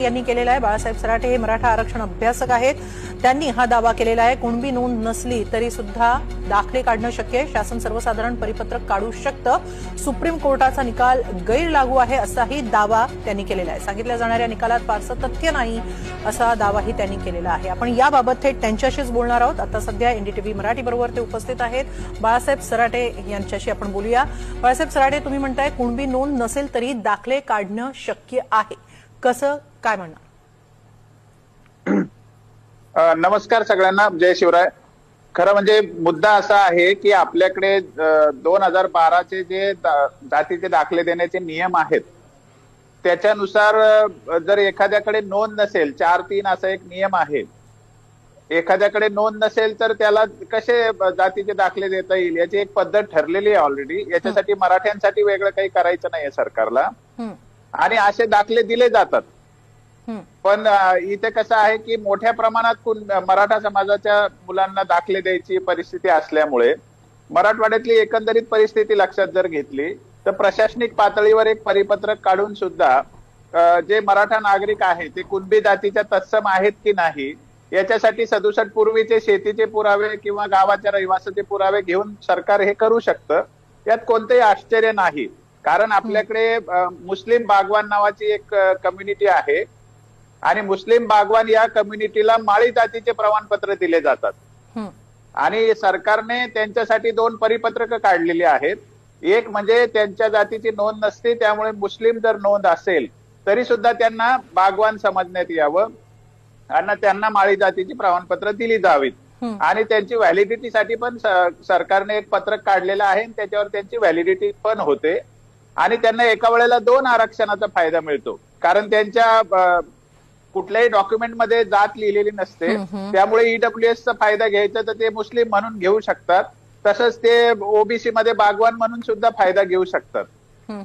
यांनी केलेला आहे. बाळासाहेब सराटे हे मराठा आरक्षण अभ्यासक आहेत. त्यांनी हा दावा केलेला आहे. कुणबी नोंद नसली तरी सुद्धा दाखले काढणं शक्य आहे. शासन सर्वसाधारण परिपत्रक काढू शकतं. सुप्रीम कोर्टाचा निकाल गैरलागू आहे असाही दावा त्यांनी केलेला आहे. सांगितल्या जाणाऱ्या निकालात फारसं तथ्य नाही असा दावाही त्यांनी केलेला आहे. आपण याबाबत थेट त्यांच्याशीच बोलणार आहोत. आता सध्या एनडीटीव्ही मराठी बरोबर ते उपस्थित आहेत. बाळासाहेब सराटे यांच्याशी आपण बोलूया. बाळासाहेब सराटे तुम्ही म्हणताय कुणबी नोंद नसेल तरी दाखले काढणं शक्य आहे. कसं काय म्हणणार? नमस्कार सगळ्यांना. जय शिवराय. खरं म्हणजे मुद्दा असा आहे की आपल्याकडे दोन हजार बाराचे जे जातीचे दाखले देण्याचे नियम आहेत त्याच्यानुसार जर एखाद्याकडे नोंद नसेल चार तीन असा एक नियम आहे एखाद्याकडे नोंद नसेल तर त्याला कसे जातीचे दाखले देता येईल याची एक पद्धत ठरलेली आहे ऑलरेडी याच्यासाठी मराठ्यांसाठी वेगळं काही करायचं नाहीये सरकारला. आणि असे दाखले दिले जातात. पण इथे कसं आहे की मोठ्या प्रमाणात कुण- मराठा समाजाच्या मुलांना दाखले द्यायची परिस्थिती असल्यामुळे मराठवाड्यातली एकंदरीत परिस्थिती लक्षात जर घेतली तर प्रशासनिक पातळीवर एक परिपत्रक काढून सुद्धा जे मराठा नागरिक आहेत ते कुणबी जातीच्या तत्सम आहेत की नाही याच्यासाठी सदुसष्ट पूर्वीचे शेतीचे पुरावे किंवा गावाच्या रहिवासाचे पुरावे घेऊन सरकार हे करू शकतं. यात कोणतेही आश्चर्य नाही. कारण आपल्याकडे मुस्लिम बागवान नावाची एक कम्युनिटी आहे. आणि मुस्लिम बागवान या कम्युनिटीला माळी जातीचे प्रमाणपत्र दिले जातात. आणि सरकारने त्यांच्यासाठी दोन परिपत्रक काढलेली आहेत. एक म्हणजे त्यांच्या जातीची नोंद नसते त्यामुळे मुस्लिम जर नोंद असेल तरी सुद्धा त्यांना बागवान समजण्यात यावं. आणि त्यांना माळी जातीची प्रमाणपत्र दिली जावीत. आणि त्यांची व्हॅलिडिटीसाठी पण सरकारने एक पत्रक काढलेलं आहे आणि त्याच्यावर त्यांची व्हॅलिडिटी पण होते. आणि त्यांना एका वेळेला दोन आरक्षणाचा फायदा मिळतो. कारण त्यांच्या कुठल्याही डॉक्युमेंटमध्ये जात लिहिलेली नसते. त्यामुळे ईडब्ल्यूएस चा फायदा घ्यायचा तर ते मुस्लिम म्हणून घेऊ शकतात. तसंच ते ओबीसी मध्ये बागवान म्हणून सुद्धा फायदा घेऊ शकतात.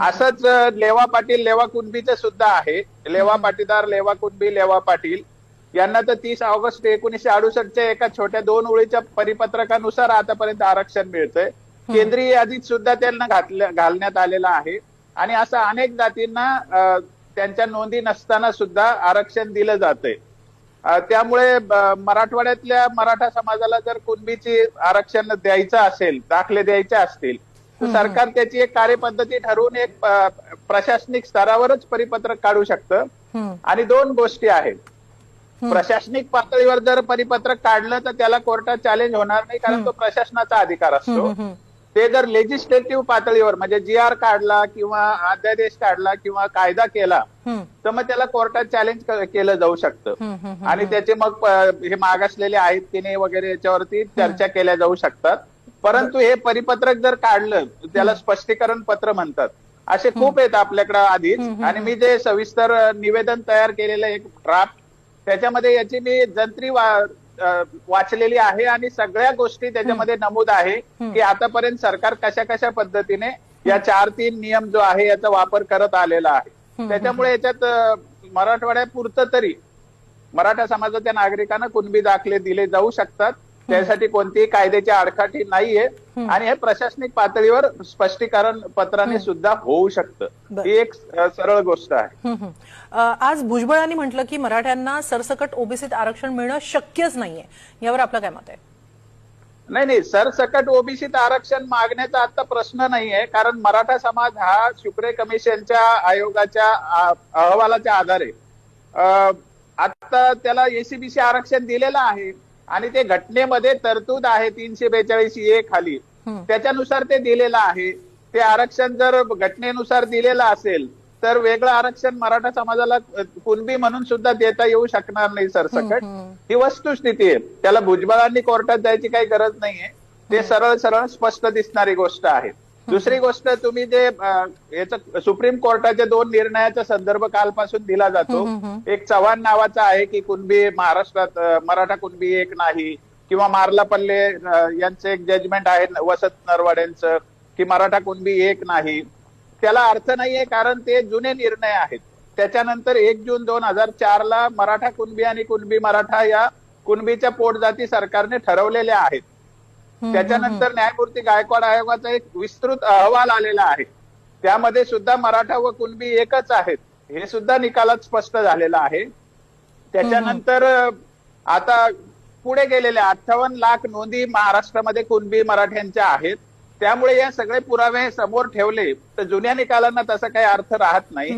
असंच लेवा पाटील लेवा कुणबीचं सुद्धा आहे. लेवा पाटीदार लेवा कुणबी लेवा पाटील. यांना तर तीस ऑगस्ट एकोणीशे अडुसष्टच्या एका छोट्या दोन ओळीच्या परिपत्रकानुसार आतापर्यंत आरक्षण मिळतंय. केंद्रीय यादीत सुद्धा त्यांना घातल्या घालण्यात आलेलं आहे. आणि असं अनेक जातींना त्यांच्या नोंदी नसताना सुद्धा आरक्षण दिलं जातंय. अ, त्यामुळे मराठवाड्यातल्या मराठा समाजाला जर कुणबीची आरक्षण द्यायचं असेल दाखले द्यायचे असतील तर सरकार त्याची एक कार्यपद्धती ठरवून एक प्रशासनिक स्तरावरच परिपत्रक काढू शकतं. आणि दोन गोष्टी आहेत. प्रशासनिक पातळीवर जर परिपत्रक काढलं तर त्याला कोर्टात चॅलेंज होणार नाही कारण तो प्रशासनाचा अधिकार असतो. ते जर लेजिस्लेटिव्ह पातळीवर म्हणजे जी आर काढला किंवा अध्यादेश काढला किंवा कायदा केला तर मग त्याला कोर्टात चॅलेंज केलं जाऊ शकतं. आणि त्याचे मग हे मागासलेले आहेत की नाही वगैरे याच्यावरती चर्चा केल्या जाऊ शकतात. परंतु हे परिपत्रक जर काढलं त्याला स्पष्टीकरण पत्र म्हणतात. असे खूप आहेत आपल्याकडे आधीच. आणि मी जे सविस्तर निवेदन तयार केलेलं एक ड्राफ्ट त्याच्यामध्ये याची मी जंत्री वाचलेली आहे आणि सगळ्या गोष्टी त्याच्यामध्ये नमूद आहे की आतापर्यंत सरकार कशा कशा पद्धतीने या चार तीन नियम जो आहे याचा वापर करत आलेला आहे. त्याच्यामुळे याच्यात मराठवाड्यापुरतं तरी मराठा समाजाच्या नागरिकांना कुणबी दाखले दिले जाऊ शकतात. त्यासाठी कोणतीही कायद्याची आडकाठी नाहीये. आणि हे प्रशासनिक पातळीवर स्पष्टीकरण पत्राने सुद्धा होऊ शकतं. ही एक सरळ गोष्ट आहे. आज भुजबळांनी म्हटलं की मराठ्यांना सरसकट ओबीसीत आरक्षण मिळणं शक्यच नाहीये. यावर आपलं काय मत आहे? नाही नाही सरसकट ओबीसीत आरक्षण मागण्याचा आता प्रश्न नाहीये. कारण मराठा समाज हा शुक्रे कमिशनच्या आयोगाच्या अहवालाच्या आधारे. आता त्याला एसीबीसी आरक्षण दिलेलं आहे. आणि ते घटनेमध्ये तरतूद आहे तीनशे बेचाळीस ए खाली. त्याच्यानुसार ते दिलेलं आहे. ते आरक्षण जर घटनेनुसार दिलेलं असेल तर वेगळं आरक्षण मराठा समाजाला कुणबी म्हणून सुद्धा देता येऊ शकणार नाही सरसकट. ही वस्तुस्थिती आहे. त्याला भुजबळांनी कोर्टात जायची काही गरज नाहीये. ते सरळ सरळ स्पष्ट दिसणारी गोष्ट आहे. दुसरी गोष्ट तुम्ही जे याचं सुप्रीम कोर्टाच्या दोन निर्णयाचा संदर्भ कालपासून दिला जातो. एक चव्हाण नावाचा आहे की कुणबी महाराष्ट्रात मराठा कुणबी एक नाही किंवा मार्लापल्ले अं, यांचं एक जजमेंट आहे वसत नरवाड्यांचं की मराठा कुणबी एक नाही. त्याला अर्थ नाहीये कारण ते जुने निर्णय आहेत. त्याच्यानंतर एक जून दोन हजार चार ला मराठा कुणबी आणि कुणबी मराठा या कुणबीच्या पोटजाती सरकारने ठरवलेल्या आहेत. त्याच्यानंतर न्यायमूर्ती गायकवाड आयोगाचा एक विस्तृत अहवाल आलेला आहे. त्यामध्ये सुद्धा मराठा व कुणबी एकच आहेत. हे सुद्धा निकालात स्पष्ट झालेलं आहे. त्याच्यानंतर आता पुढे गेलेले अठ्ठावन्न लाख नोंदी महाराष्ट्रामध्ये कुणबी मराठ्यांच्या आहेत. त्यामुळे या सगळे पुरावे समोर ठेवले तर जुन्या निकालांना तसा काही अर्थ राहत नाही.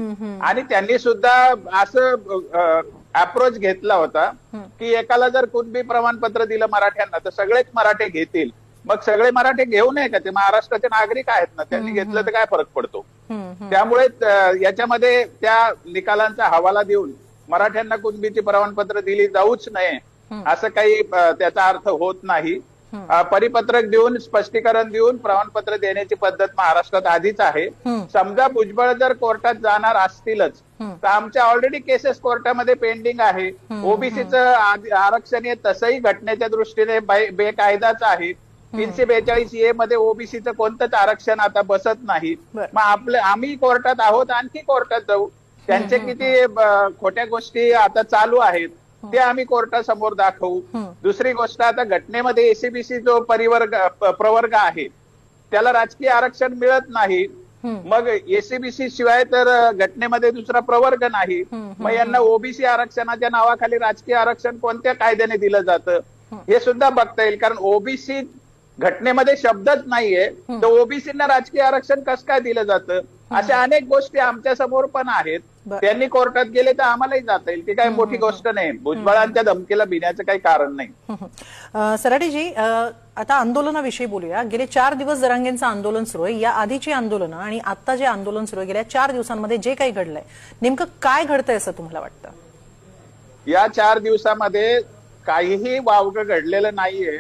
आणि त्यांनी सुद्धा असं अप्रोच घेतला होता की एकाला जर कुणबी प्रमाणपत्र दिलं मराठ्यांना तर सगळेच मराठे घेतील. मग सगळे मराठे घेऊ नये का? ते महाराष्ट्राचे नागरिक आहेत ना त्यांनी घेतलं तर काय फरक पडतो. त्यामुळे याच्यामध्ये त्या निकालांचा हवाला देऊन मराठ्यांना कुणबीची प्रमाणपत्र दिली जाऊच नये असं काही त्याचा अर्थ होत नाही. परिपत्रक देऊन स्पष्टीकरण देऊन प्रमाणपत्र देण्याची पद्धत महाराष्ट्रात आधीच आहे. समजा भुजबळ जर कोर्टात जाणार असतीलच. तर आमच्या ऑलरेडी केसेस कोर्टामध्ये पेंडिंग आहे. ओबीसीचं आरक्षण हे. तसंही घटनेच्या दृष्टीने बेकायदाच आहे. तीनशे बेचाळीस ए मध्ये ओबीसीचं कोणतंच आरक्षण आता बसत नाही. मग आपले आम्ही कोर्टात आहोत आणखी कोर्टात जाऊ. त्यांचे किती खोट्या गोष्टी आता चालू आहेत. ते आम्ही कोर्टासमोर दाखवू. दुसरी गोष्ट आता घटनेमध्ये एसीबीसी जो परिवर्ग प्रवर्ग आहे त्याला राजकीय आरक्षण मिळत नाही. मग एसीबीसी शिवाय तर घटनेमध्ये दुसरा प्रवर्ग नाही. मग यांना ओबीसी आरक्षणाच्या नावाखाली राजकीय आरक्षण कोणत्या कायद्याने दिलं जातं? हे. सुद्धा बघता येईल कारण ओबीसी घटनेमध्ये शब्दच नाहीये. तर ओबीसीना राजकीय आरक्षण कसं काय दिलं जातं? अशा अनेक गोष्टी आमच्यासमोर पण आहेत. त्यांनी कोर्टात गेले तर आम्हालाही जाता येईल. ती काही मोठी गोष्ट नाही. भुजबळांच्या धमकीला भिण्याचं काही कारण नाही. सराटीजी आता आंदोलनाविषयी बोलूया. गेले चार दिवस जरांगेंचं आंदोलन सुरू आहे. या आधीची आंदोलनं आणि आता जे आंदोलन सुरू आहे गेल्या चार दिवसांमध्ये जे काही घडलंय नेमकं काय घडतंय असं तुम्हाला वाटतं? या चार दिवसामध्ये काहीही वावगं घडलेलं नाहीये.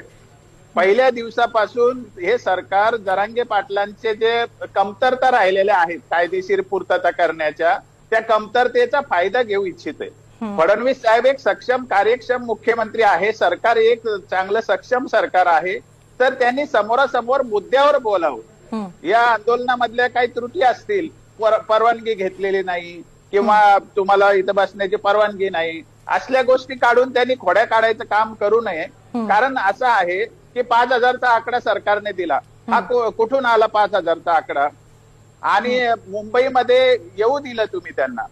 पहिल्या दिवसापासून हे सरकार जरांगे पाटलांचे जे कमतरता राहिलेल्या आहेत कायदेशीर पूर्तता करण्याच्या त्या कमतरतेचा फायदा घेऊ इच्छिते. फडणवीस साहेब एक सक्षम कार्यक्षम मुख्यमंत्री आहे सरकार एक चांगलं सक्षम सरकार आहे तर त्यांनी समोरासमोर मुद्द्यावर बोलावं. या आंदोलनामधल्या काही त्रुटी असतील पर- परवानगी घेतलेली नाही किंवा तुम्हाला इथं बसण्याची परवानगी नाही असल्या गोष्टी काढून त्यांनी खोड्या काढायचं काम करू नये. कारण असं आहे की पाच हजारचा आकडा सरकारने दिला. हा कुठून आला पाच हजारचा आकडा? आणि मुंबईमध्ये येऊ दिलं तुम्ही त्यांना.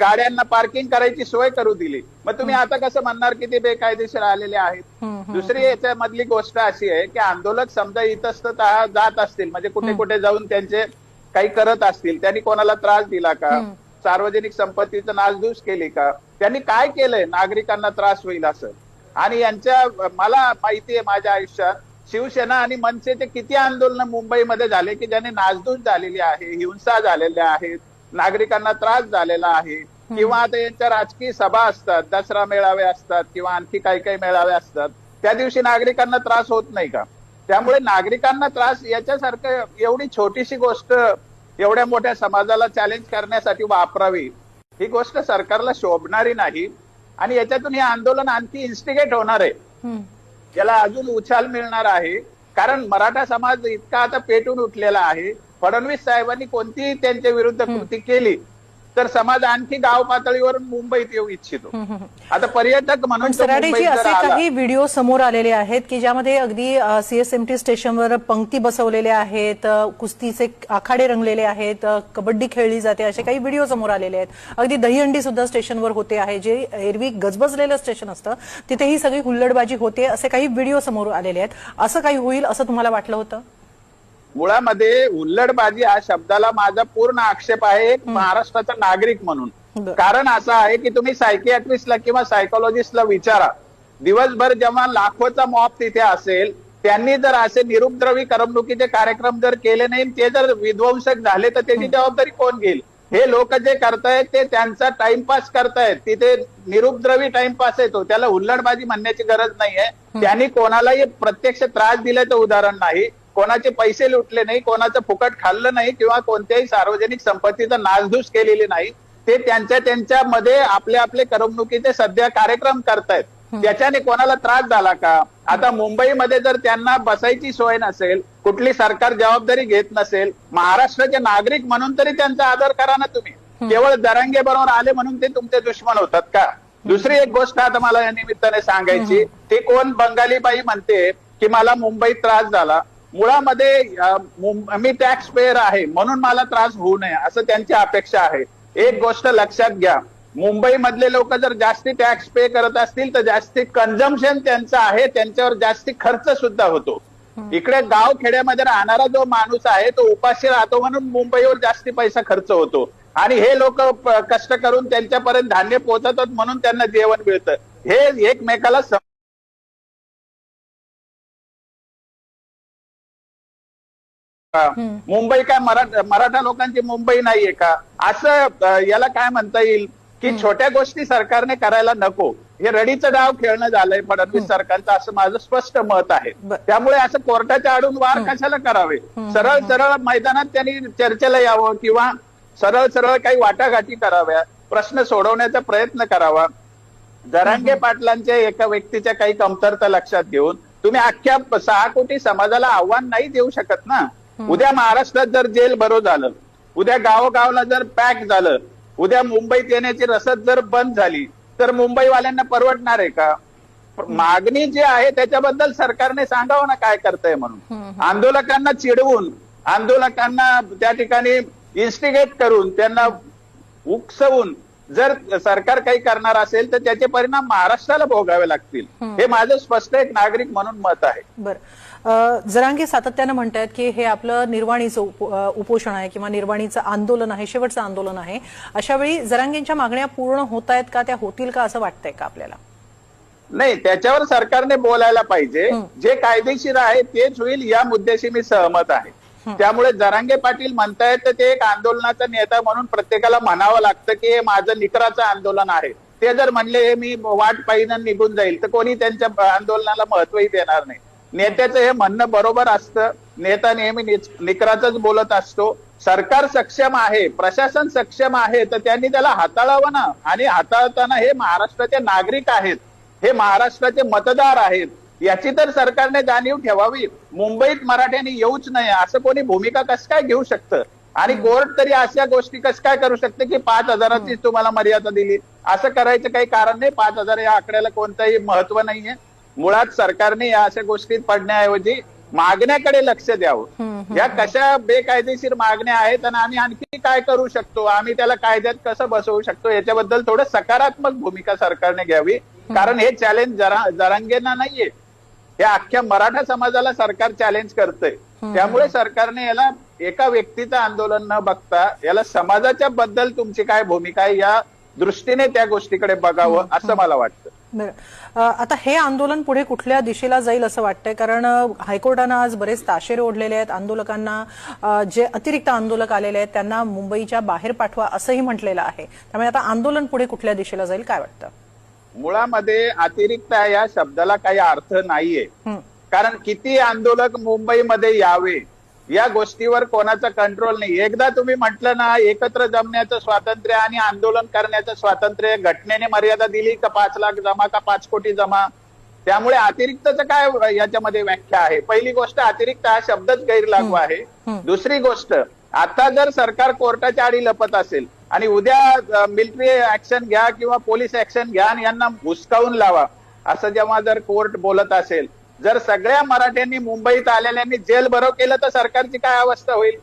गाड्यांना पार्किंग करायची सोय करू दिली. मग तुम्ही आता कसं म्हणणार की ते बेकायदेशीर आलेले आहेत? दुसरी याच्यामधली गोष्ट अशी आहे की आंदोलक समजा इतस्तत जात असतील म्हणजे कुठे कुठे जाऊन त्यांचे काही करत असतील त्यांनी कोणाला त्रास दिला का? सार्वजनिक संपत्तीचं नासधूस केली का? त्यांनी काय केलंय? नागरिकांना त्रास होईल असं. आणि यांच्या मला माहिती आहे माझ्या आयुष्यात शिवसेना आणि मनसेचे किती आंदोलन मुंबईमध्ये झाले की ज्याने नासधूस झालेली आहे हिंसा झालेल्या आहेत नागरिकांना त्रास झालेला आहे किंवा आता यांच्या राजकीय सभा असतात दसरा मेळावे असतात किंवा आणखी काही काही मेळावे असतात त्या दिवशी नागरिकांना त्रास होत नाही का? त्यामुळे नागरिकांना त्रास याच्यासारखं एवढी छोटीशी गोष्ट एवढ्या मोठ्या समाजाला चॅलेंज करण्यासाठी वापरावी ही गोष्ट सरकारला शोभणारी नाही. आणि याच्यातून हे आंदोलन आणखी इन्स्टिगेट होणार आहे. याला अजून उछाल मिळणार आहे. कारण मराठा समाज इतका आता पेटून उठलेला आहे. फडणवीस साहेबांनी कोणतीही त्यांच्या विरुद्ध कृती केली तर समाज आणखी गाव पातळीवर मुंबईत येऊ इच्छितो. आता पर्यटक म्हणून जर असे काही व्हिडिओ समोर आलेले आहेत की ज्यामध्ये अगदी सीएसएमटी स्टेशनवर पंक्ती बसवलेले आहेत कुस्तीचे आखाडे रंगलेले आहेत कबड्डी खेळली जाते असे काही व्हिडिओ समोर आलेले आहेत. अगदी दहीहंडी सुद्धा स्टेशनवर होते आहे जे एरवी गजबजलेलं स्टेशन असतं तिथे ही सगळी हुल्लडबाजी होते असे काही व्हिडिओ समोर आलेले आहेत. असं काही होईल असं तुम्हाला वाटलं होतं? मुळामध्ये हुल्लडबाजी हा शब्दाला माझा पूर्ण आक्षेप आहे एक महाराष्ट्राचा नागरिक म्हणून. कारण असं आहे की तुम्ही सायकियाट्रिस्टला किंवा सायकोलॉजिस्टला विचारा. दिवसभर जेव्हा लाखोचा मॉप तिथे असेल त्यांनी जर असे निरुपद्रवी करमणुकीचे कार्यक्रम जर केले नाही ते जर विध्वंसक झाले तर त्याची जबाबदारी कोण घेईल? हे लोक जे करतायत ते त्यांचा टाइमपास करतायत. तिथे निरुपद्रवी टाइमपास येतो त्याला हुल्लडबाजी म्हणण्याची गरज नाहीये. त्यांनी कोणालाही प्रत्यक्ष त्रास दिल्याचं उदाहरण नाही. कोणाचे पैसे लुटले नाही कोणाचं फुकट खाल्लं नाही किंवा कोणत्याही सार्वजनिक संपत्तीचा नासधूस केलेली नाही ते त्यांच्या त्यांच्यामध्ये आपले आपले करमणुकीचे सध्या कार्यक्रम करतायत. त्याच्याने कोणाला त्रास झाला का? आता मुंबईमध्ये जर त्यांना बसायची सोय नसेल कुठली सरकार जबाबदारी घेत नसेल महाराष्ट्राचे नागरिक म्हणून तरी त्यांचा आदर करा ना तुम्ही. केवळ दरांगे बरोबर आले म्हणून ते तुमचे दुश्मन होतात का? दुसरी एक गोष्ट आता मला या निमित्ताने सांगायची ती कोण बंगाली बाई म्हणते की मला मुंबईत त्रास झाला मुळामध्ये मुं- टॅक्स पेयर आहे म्हणून मला त्रास होऊ नये असं त्यांची अपेक्षा आहे. एक गोष्ट लक्षात घ्या. मुंबई मधले लोक जर जास्ती टॅक्स पे करत असतील तर जास्ती कन्झम्पशन त्यांचं आहे त्यांच्यावर जास्ती खर्च सुद्धा होतो. इकडे गाव खेड्यामध्ये राहणारा जो माणूस आहे तो उपाशी राहतो म्हणून मुंबईवर जास्ती पैसा खर्च होतो. आणि हे लोक कष्ट करून त्यांच्यापर्यंत धान्य पोहोचवतात म्हणून त्यांना जेवण मिळतं. हे एकमेकाला मुंबई काय मराठा मराठा लोकांची मुंबई नाहीये का? असं याला काय म्हणता येईल? की छोट्या गोष्टी सरकारने करायला नको. हे रडीचं डाव खेळणं झालंय फडणवीस सरकारचं असं माझं स्पष्ट मत आहे. त्यामुळे असं कोर्टाच्या आडून वार कशाला करावे? सरळ सरळ मैदानात त्यांनी चर्चेला यावं किंवा सरळ सरळ काही वाटाघाटी कराव्या प्रश्न सोडवण्याचा प्रयत्न करावा. जरांगे पाटलांच्या एका व्यक्तीच्या काही कमतरता लक्षात घेऊन तुम्ही अख्ख्या सहा कोटी समाजाला आव्हान नाही देऊ शकत ना? उद्या महाराष्ट्रात जर जेल भरो झालं उद्या गावोगावला जर पॅक झालं उद्या मुंबईत येण्याची रसद जर बंद झाली तर मुंबईवाल्यांना परवडणार आहे का? मागणी जी आहे त्याच्याबद्दल सरकारने सांगावं ना काय करतंय म्हणून. आंदोलकांना चिडवून आंदोलकांना त्या ठिकाणी इन्स्टिगेट करून त्यांना उकसवून जर सरकार काही करणार असेल तर त्याचे परिणाम महाराष्ट्राला भोगावे लागतील. हे माझं स्पष्ट एक नागरिक म्हणून मत आहे. बर. जरांगे सातत्यानं म्हणतायत की हे आपलं निर्वाणीचं उपोषण आहे किंवा निर्वाणीचं आंदोलन आहे शेवटचं आंदोलन आहे. अशा वेळी जरांगेंच्या मागण्या पूर्ण होत आहेत का त्या होतील का असं वाटतंय का आपल्याला? नाही त्याच्यावर सरकारने बोलायला पाहिजे. जे कायदेशीर आहे तेच होईल या मुद्द्याशी मी सहमत आहे. त्यामुळे जरांगे पाटील म्हणतायत तर ते एक आंदोलनाचा नेता म्हणून प्रत्येकाला म्हणावं लागतं की हे माझं निकराचं आंदोलन आहे. ते जर म्हणले हे मी वाट पाहिजे निघून जाईल तर कोणी त्यांच्या आंदोलनाला महत्वही देणार नाही. नेत्याचं हे म्हणणं बरोबर असतं. नेता नेहमी निकराचंच बोलत असतो. सरकार सक्षम आहे प्रशासन सक्षम आहे तर त्यांनी त्याला हाताळावं ना. आणि हाताळताना हे महाराष्ट्राचे नागरिक आहेत. हे महाराष्ट्राचे मतदार आहेत. याची तर सरकारने जाणीव ठेवावी. मुंबईत मराठ्यांनी येऊच नये असं कोणी भूमिका कसं काय घेऊ शकतं? आणि कोर्ट तरी अशा गोष्टी कसं काय करू शकते की पाच हजाराची तुम्हाला मर्यादा दिली? असं करायचं काही कारण नाही. पाच हजार या आकड्याला कोणतंही महत्त्व नाहीये. मुळात सरकारने या अशा गोष्टीत पडण्याऐवजी मागण्याकडे लक्ष द्यावं. या कशा बेकायदेशीर मागण्या आहेत आणि आम्ही आणखी काय करू शकतो? आम्ही त्याला कायद्यात कसं बसवू शकतो? याच्याबद्दल थोडं सकारात्मक भूमिका सरकारने घ्यावी. कारण हे चॅलेंज जरा जरांगेंना नाहीये. हे अख्ख्या मराठा समाजाला सरकार चॅलेंज करतंय. त्यामुळे सरकारने याला एका व्यक्तीचं आंदोलन न बघता याला समाजाच्या बद्दल तुमची काय भूमिका आहे या दृष्टीने त्या गोष्टीकडे बघावं असं मला वाटतं. आता हे आंदोलन पुढे कुठल्या दिशेला जाईल असं वाटतंय? कारण हायकोर्टानं आज बरेच ताशेरे ओढलेले आहेत. आंदोलकांना जे अतिरिक्त आंदोलक आलेले आहेत त्यांना मुंबईच्या बाहेर पाठवा असंही म्हटलेलं आहे. त्यामुळे आता आंदोलन पुढे कुठल्या दिशेला जाईल काय वाटतं? मुळामध्ये अतिरिक्त या शब्दाला काही अर्थ नाहीये. कारण किती आंदोलक मुंबईमध्ये यावे या गोष्टीवर कोणाचा कंट्रोल नाही. एकदा तुम्ही म्हटलं ना एकत्र जमण्याचं स्वातंत्र्य आणि आंदोलन करण्याचं स्वातंत्र्य घटनेने मर्यादा दिली का पाच लाख जमा का पाच कोटी जमा? त्यामुळे अतिरिक्तच काय याच्यामध्ये व्याख्या आहे? पहिली गोष्ट अतिरिक्त हा शब्दच गैरलागू आहे. दुसरी गोष्ट आता जर सरकार कोर्टाच्या आडी लपत असेल आणि उद्या मिलिटरी ऍक्शन घ्या किंवा पोलीस ऍक्शन घ्या आणि यांना हुसकावून लावा असं जेव्हा जर कोर्ट बोलत असेल जर सगळ्या मराठ्यांनी मुंबईत आलेल्यांनी जेल भरो केलं तर सरकारची काय अवस्था होईल?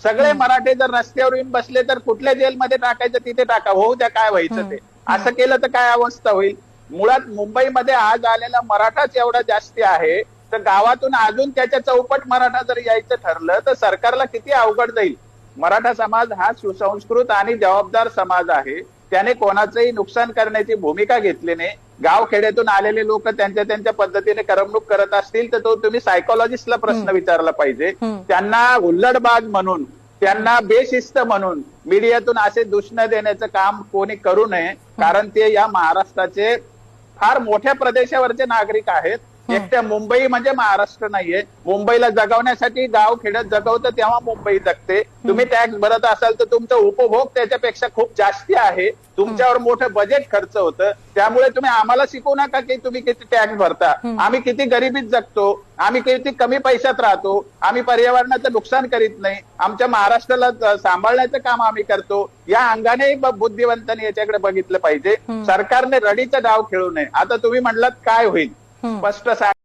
सगळे मराठे जर रस्त्यावर येऊन बसले तर कुठल्या जेलमध्ये टाकायचं? तिथे टाका. होऊ द्या काय व्हायचं ते. असं केलं तर काय अवस्था होईल? मुळात मुंबईमध्ये आज आलेला मराठाच एवढा जास्ती आहे तर गावातून अजून त्याच्या चौपट मराठा जर यायचं ठरलं तर सरकारला किती अवघड जाईल? मराठा समाज हा सुसंस्कृत आणि जबाबदार समाज आहे. त्याने कोणाचंही नुकसान करण्याची भूमिका घेतली नाही. गाव खेड्यातून आलेले लोक त्यांच्या त्यांच्या पद्धतीने करमणूक करत असतील तर तो तुम्ही सायकोलॉजिस्टला प्रश्न विचारला पाहिजे. त्यांना हुल्लडबाज म्हणून त्यांना बेशिस्त म्हणून मीडियातून असे दूषण देण्याचं काम कोणी करू नये कारण ते या महाराष्ट्राचे फार मोठ्या प्रदेशावरचे नागरिक आहेत. एकट्या मुंबई म्हणजे महाराष्ट्र नाहीये. मुंबईला जगवण्यासाठी गाव खेड्यात जगवतं तेव्हा मुंबई जगते. तुम्ही टॅक्स भरत असाल तर तुमचा उपभोग त्याच्यापेक्षा खूप जास्ती आहे. तुमच्यावर मोठं बजेट खर्च होतं. त्यामुळे तुम्ही आम्हाला शिकवू नका की तुम्ही किती टॅक्स भरता. आम्ही किती गरिबीत जगतो. आम्ही किती कमी पैशात राहतो. आम्ही पर्यावरणाचं नुकसान करीत नाही. आमच्या महाराष्ट्राला सांभाळण्याचं काम आम्ही करतो. या अंगाने बुद्धिवंतांनी याच्याकडे बघितलं पाहिजे. सरकारने रडीचा डाव खेळू नये. आता तुम्ही म्हणलात काय होईल? स्पष्ट सांग